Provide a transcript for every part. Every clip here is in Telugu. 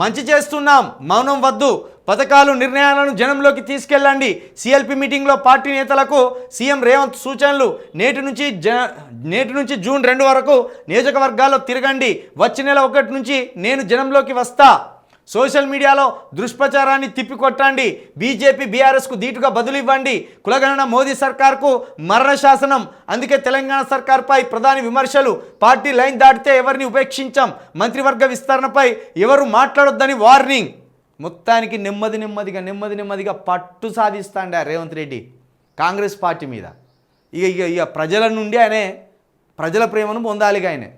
మంచి చేస్తున్నాం మౌనం వద్దు. పథకాలు నిర్ణయాలను జనంలోకి తీసుకెళ్ళండి. సిఎల్పి మీటింగ్లో పార్టీ నేతలకు సీఎం రేవంత్ సూచనలు. నేటి నుంచి జ నేటి నుంచి జూన్ రెండు వరకు నియోజకవర్గాల్లో తిరగండి. వచ్చే నెల ఒకటి నుంచి నేను జనంలోకి వస్తా. సోషల్ మీడియాలో దుష్ప్రచారాన్ని తిప్పికొట్టండి. బీజేపీ బీఆర్ఎస్కు ధీటుగా బదులు ఇవ్వండి కులగణన మోదీ సర్కార్కు మరణ శాసనం. అందుకే తెలంగాణ సర్కార్పై ప్రధాని విమర్శలు. పార్టీ లైన్ దాటితే ఎవరిని ఉపేక్షించాం? మంత్రివర్గ విస్తరణపై ఎవరు మాట్లాడొద్దని వార్నింగ్. మొత్తానికి నెమ్మది నెమ్మదిగా నెమ్మది నెమ్మదిగా పట్టు సాధిస్తాండే రేవంత్ రెడ్డి కాంగ్రెస్ పార్టీ మీద. ఇక ఇక ఇక ప్రజల నుండి ఆయనే ప్రజల ప్రేమను పొందాలిగా ఆయనే.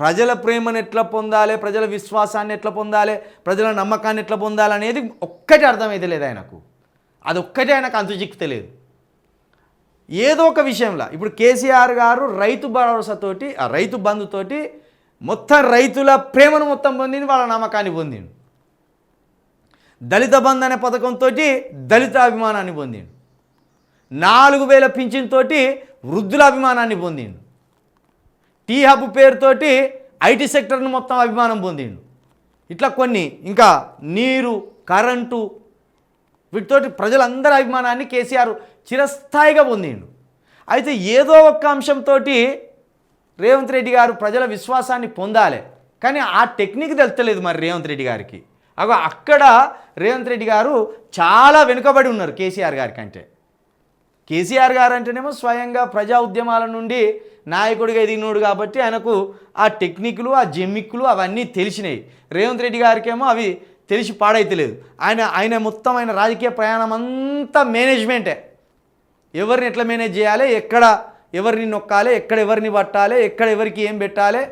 ప్రజల ప్రేమను ఎట్లా పొందాలి? ప్రజల విశ్వాసాన్ని ఎట్లా పొందాలి? ప్రజల నమ్మకాన్ని ఎట్లా పొందాలి అనేది ఒక్కటి అర్థమైతే లేదు ఆయనకు. అది ఒక్కటే ఆయనకు అంతు తెలియదు ఏదో ఒక విషయంలో. ఇప్పుడు కేసీఆర్ గారు రైతు భరోసాతోటి ఆ రైతు బంధుతోటి మొత్తం రైతుల ప్రేమను మొత్తం పొందింది వాళ్ళ నమ్మకాన్ని పొందిండు. దళిత బంధు అనే పథకంతో దళిత అభిమానాన్ని పొందిండు. నాలుగు వేల పింఛన్తోటి వృద్ధుల అభిమానాన్ని పొందిండు. టీ హబ్ పేరుతోటి ఐటీ సెక్టర్ను మొత్తం అభిమానం పొందిండు. ఇట్లా కొన్ని ఇంకా నీరు కరెంటు వీటితోటి ప్రజలందరి అభిమానాన్ని కేసీఆర్ చిరస్థాయిగా పొందిండు. అయితే ఏదో ఒక్క అంశంతో రేవంత్ రెడ్డి గారు ప్రజల విశ్వాసాన్ని పొందాలి. కానీ ఆ టెక్నిక్ తెలుస్తలేదు మరి రేవంత్ రెడ్డి గారికి. అగో అక్కడ రేవంత్ రెడ్డి గారు చాలా వెనుకబడి ఉన్నారు కేసీఆర్ గారి కంటే కేసీఆర్ గారు అంటేనేమో స్వయంగా ప్రజా ఉద్యమాల నుండి నాయకుడిగా ఎదిగినోడు కాబట్టి ఆయనకు ఆ టెక్నిక్లు ఆ జెమ్మిక్లు అవన్నీ తెలిసినాయి. రేవంత్ రెడ్డి గారికేమో అవి తెలిసి పాడైతలేదు. ఆయన ఆయన మొత్తం ఆయన రాజకీయ ప్రయాణం అంతా మేనేజ్మెంటే. ఎవరిని ఎట్లా మేనేజ్ చేయాలి ఎక్కడ ఎవరిని నొక్కాలి ఎక్కడ ఎవరిని పట్టాలి ఎక్కడ ఎవరికి ఏం పెట్టాలి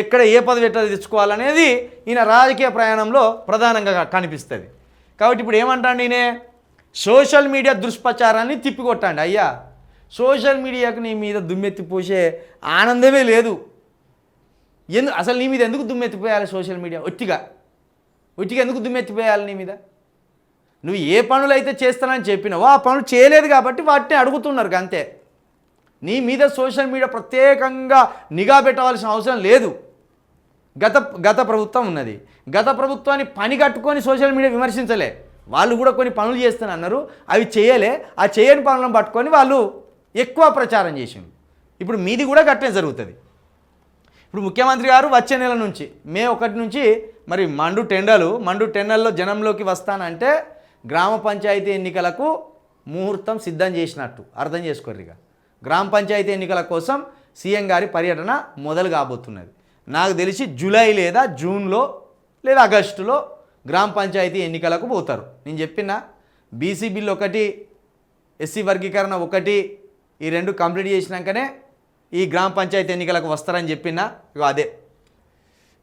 ఎక్కడ ఏ పదవి ఎట్లా తెచ్చుకోవాలనేది ఈయన రాజకీయ ప్రయాణంలో ప్రధానంగా కనిపిస్తుంది. కాబట్టి ఇప్పుడు ఏమంటాడు ఈయన? సోషల్ మీడియా దుష్ప్రచారాన్ని తిప్పికొట్టండి అయ్యా. సోషల్ మీడియాకు నీ మీద దుమ్మెత్తి పోసే ఆనందమే లేదు. ఎందు అసలు నీ మీద ఎందుకు దుమ్మెత్తిపోయాలి సోషల్ మీడియా? ఒట్టిగా. ఒట్టిగా ఎందుకు దుమ్మెత్తిపోయాలి నీ మీద? నువ్వు ఏ పనులు అయితే చేస్తానని చెప్పినావో ఆ పనులు చేయలేదు కాబట్టి వాటిని అడుగుతున్నారు అంతే. నీ మీద సోషల్ మీడియా ప్రత్యేకంగా నిఘా పెట్టవలసిన అవసరం లేదు. గత గత ప్రభుత్వం ఉన్నది. గత ప్రభుత్వాన్ని పని కట్టుకొని సోషల్ మీడియా విమర్శించలే. వాళ్ళు కూడా కొన్ని పనులు చేస్తాను అన్నారు. అవి చేయలే. ఆ చేయని పనులను పట్టుకొని వాళ్ళు ఎక్కువ ప్రచారం చేసిండు ఇప్పుడు మీది కూడా గట్టే జరుగుతుంది. ఇప్పుడు ముఖ్యమంత్రి గారు వచ్చే నెల నుంచి మే ఒకటి నుంచి మరి మండు టెండలు మండు టెండల్లో జనంలోకి వస్తానంటే గ్రామ పంచాయతీ ఎన్నికలకు ముహూర్తం సిద్ధం చేసినట్టు అర్థం చేసుకోర్రిగా ఇక. గ్రామ పంచాయతీ ఎన్నికల కోసం సీఎం గారి పర్యటన మొదలు కాబోతున్నది. నాకు తెలిసి జూలై లేదా జూన్లో లేదా ఆగస్టులో గ్రామ పంచాయతీ ఎన్నికలకు పోతారు. నేను చెప్పిన బీసీ బిల్ ఒకటి ఎస్సీ వర్గీకరణ ఒకటి ఈ రెండు కంప్లీట్ చేసినాకనే ఈ గ్రామ పంచాయతీ ఎన్నికలకు వస్తారని చెప్పిన ఇక అదే.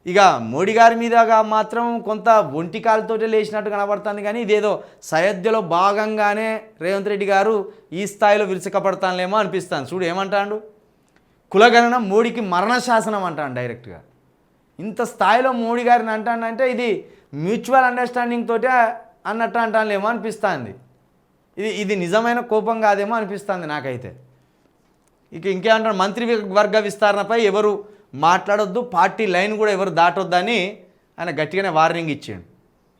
ఇక మోడీ గారి మీదగా మాత్రం కొంత ఒంటి కాలుతోటే లేచినట్టు కనబడుతుంది కానీ ఇదేదో సయోధ్యలో భాగంగానే రేవంత్ రెడ్డి గారు ఈ స్థాయిలో విరుచకపడతానులేమో అనిపిస్తాను చూడు ఏమంటాడు? కులగణన మోడీకి మరణ శాసనం అంటాను డైరెక్ట్గా. ఇంత స్థాయిలో మోడీ గారిని అంటానంటే ఇది మ్యూచువల్ అండర్స్టాండింగ్ తోటే అన్నట్టు అంటానులేమో అనిపిస్తుంది. ఇది ఇది నిజమైన కోపం కాదేమో అనిపిస్తుంది నాకైతే. ఇక ఇంకేమంటారు? మంత్రి వర్గ విస్తరణపై ఎవరు మాట్లాడొద్దు పార్టీ లైన్ కూడా ఎవరు దాటొద్దని ఆయన గట్టిగానే వార్నింగ్ ఇచ్చాడు.